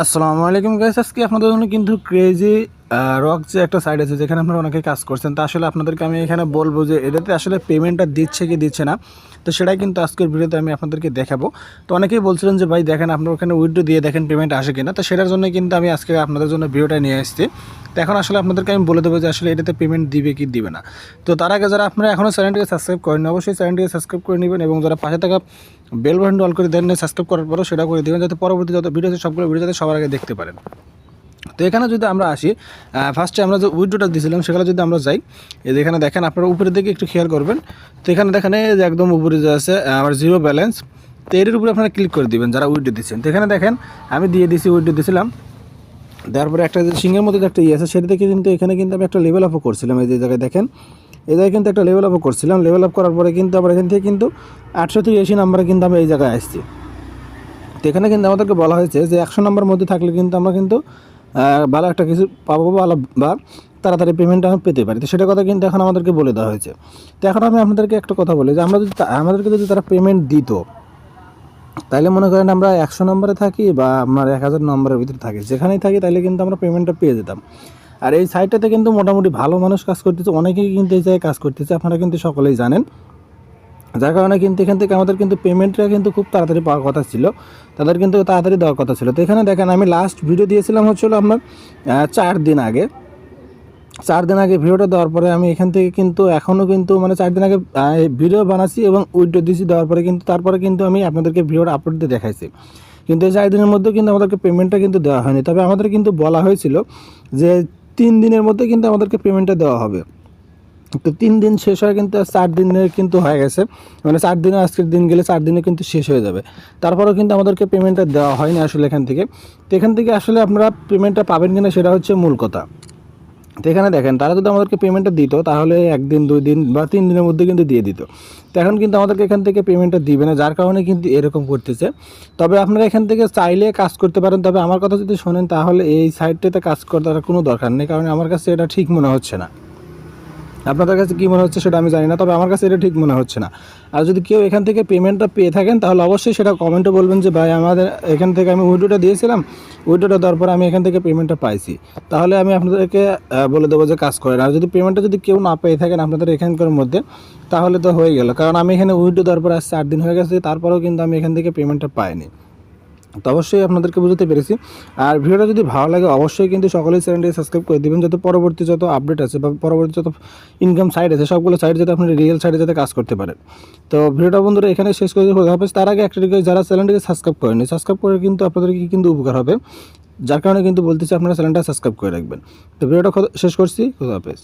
আসসালামু আলাইকুম গাইস আজকে আপনাদের জন্য কিন্তু ক্রেজি রক যে একটা সাইড আছে, যেখানে আপনারা অনেকে কাজ করছেন, তা আসলে আপনাদেরকে আমি এখানে বলব যে এটাতে আসলে পেমেন্টটা দিচ্ছে কি দিচ্ছে না, তো সেটাই কিন্তু আজকের ভিডিওতে আমি আপনাদেরকে দেখাবো। তো অনেকেই বলছিলেন যে, ভাই, দেখেন, আপনার ওখানে উইড্রো দিয়ে দেখেন পেমেন্ট আসে কিনা? তো সেটার জন্য কিন্তু আমি আজকে আপনাদের জন্য ভিডিওটা নিয়ে এসেছি তো এখন আসলে আপনাদেরকে আমি বলে দেবো যে আসলে এটাতে পেমেন্ট দিবে কি দিবে না। তো তার আগে যারা আপনারা এখনও চ্যানেলটিকে সাবস্ক্রাইব করেন অবশ্যই চ্যানেলটিকে সাবস্ক্রাইব করে নেবেন এবং যারা পাশে থাকা বেল বাটন অল করে দেন সাবস্ক্রাইব করার পরও সেটা করে দেবেন যাতে পরবর্তী যত ভিডিও আছে, সবগুলো ভিডিও যাতে সবার আগে দেখতে পারেন। তো এখানে যদি আমরা আসি ফার্স্টে আমরা যে উইড্রোটা দিয়েছিলাম সেখানে যদি আমরা যাই, এই এখানে দেখেন আপনারা উপরের দিকে একটু খেয়াল করবেন। তো এখানে দেখেন, এই যে একদম উপরে যে আছে আমার জিরো ব্যালেন্স তো এর উপরে আপনারা ক্লিক করে দিবেন যারা উইড্রো দিচ্ছেন। তো এখানে দেখেন, আমি দিয়ে দিয়েছি উইড্রো দিয়েছিলাম তারপরে একটা যে সিংহের মধ্যে একটা ইয়ে আছে, সেটা থেকে কিন্তু এখানে কিন্তু আমি একটা লেভেল আপও করছিলাম এই যে জায়গায় দেখেন। এই জায়গায় কিন্তু একটা লেভেল আপও করছিলাম। লেভেল আপ করার পরে কিন্তু আবার এখান থেকে কিন্তু আটশো আশি নাম্বারে কিন্তু আমি এই জায়গায় আসছি। তো এখানে কিন্তু আমাদেরকে বলা হয়েছে যে একশো নম্বর মধ্যে থাকলে কিন্তু আমরা কিন্তু ভালো একটা কিছু পাবো ভালো বা তাড়াতাড়ি পেমেন্ট আমি পেতে পারি। তো সেটা কথা কিন্তু এখন আমাদেরকে বলে দেওয়া হয়েছে। তো এখন আমি আপনাদেরকে একটা কথা বলি যে আমরা যদি আমাদেরকে যদি তারা পেমেন্ট দিত তাইলে মনে করেন আমরা একশো নম্বরে থাকি বা আপনার এক হাজার নম্বরের ভিতরে থাকি। যেখানেই থাকি তাহলে কিন্তু আমরা পেমেন্টটা পেয়ে যেতাম। আর এই সাইটটাতে কিন্তু মোটামুটি ভালো মানুষ কাজ করতেছে, অনেকেই কিন্তু এই জায়গায় কাজ করতেছে, আপনারা কিন্তু সকলেই জানেন। যার কারণে কিন্তু এখান থেকে আমাদের কিন্তু পেমেন্টটা কিন্তু খুব তাড়াতাড়ি পাওয়ার কথা ছিল, তাদের কিন্তু তাড়াতাড়ি দেওয়ার কথা ছিল। তো এখানে দেখেন, আমি লাস্ট ভিডিও দিয়েছিলাম হচ্ছিল আপনার চার দিন আগে। চার দিন আগে ভিডিওটা দেওয়ার পরে আমি এখান থেকে কিন্তু এখনও কিন্তু মানে চার দিন আগে ভিডিও বানাচ্ছি এবং উইড্রো দিয়েছি। দেওয়ার পরে কিন্তু, তারপরে কিন্তু আমি আপনাদেরকে ভিডিওটা আপলোড দিয়ে দেখাইছি। কিন্তু এই চার দিনের মধ্যে কিন্তু আমাদেরকে পেমেন্টটা কিন্তু দেওয়া হয়নি। তবে আমাদের কিন্তু বলা হয়েছিল যে তিন দিনের মধ্যে কিন্তু আমাদেরকে পেমেন্টটা দেওয়া হবে। তো তিন দিন শেষ হয় কিন্তু, চার দিনের কিন্তু হয়ে গেছে। মানে চার দিনে, আজকের দিন গেলে চার দিনে কিন্তু শেষ হয়ে যাবে। তারপরেও কিন্তু আমাদেরকে পেমেন্টটা দেওয়া হয়নি আসলে এখান থেকে। তো এখান থেকে আসলে আপনারা পেমেন্টটা পাবেন কিনা সেটা হচ্ছে মূল কথা। তো এখানে দেখেন, তারা যদি আমাদেরকে পেমেন্টটা দিত, তাহলে একদিন, দুই দিন বা তিন দিনের মধ্যে কিন্তু দিয়ে দিত। তো এখন কিন্তু আমাদেরকে এখান থেকে পেমেন্টটা দিবে না, যার কারণে কিন্তু এরকম করতেছে। তবে আপনারা এখান থেকে চাইলে কাজ করতে পারেন, তবে আমার কথা যদি শোনেন, তাহলে এই সাইডটাতে কাজ করার কোনো দরকার নেই, কারণ আমার কাছে এটা ঠিক মনে হচ্ছে না। আপনাদের কাছে কী মনে হচ্ছে সেটা আমি জানি না, তবে আমার কাছে এটা ঠিক মনে হচ্ছে না। আর যদি কেউ এখান থেকে পেমেন্টটা পেয়ে থাকেন, তাহলে অবশ্যই সেটা কমেন্টে বলবেন যে, ভাই, আমাদের এখান থেকে আমি উইডোটা দিয়েছিলাম উইডোটা দেওয়ার পর আমি এখান থেকে পেমেন্টটা পাইছি। তাহলে আমি আপনাদেরকে বলে দেবো যে, কাজ করেন। আর যদি পেমেন্টটা যদি কেউ না পেয়ে থাকেন আপনাদের এখানকার মধ্যে, তাহলে তো হয়ে গেল। কারণ আমি এখানে উইডো দেওয়ার পর আজ চার দিন হয়ে গেছে, তারপরেও কিন্তু আমি এখান থেকে পেমেন্টটা পাইনি। তো অবশ্যই আপনাদেরকে বুঝতে পেরেছি। আর ভিডিওটা যদি ভালো লাগে, অবশ্যই কিন্তু সকলেই চ্যানেলটি সাবস্ক্রাইব করে দিবেন, যাতে পরবর্তী যত আপডেট আছে বা পরবর্তী যত ইনকাম সাইট আছে, সবগুলো সাইট যাতে আপনি রিয়েল সাইটে যাতে কাজ করতে পারেন। তো ভিডিওটা বন্ধুরা এখানে শেষ করে হতে হবে তার আগে একটা রিকোয়েস্ট যারা চ্যানেলটিকে সাবস্ক্রাইব করেনি সাবস্ক্রাইব করে কিন্তু আপনাদেরকে কিন্তু উপকার হবে? যার কারণে কিন্তু বলতেছি আপনারা চ্যানেলটা সাবস্ক্রাইব করে রাখবেন। তো ভিডিওটা শেষ করছি। হাফেজ।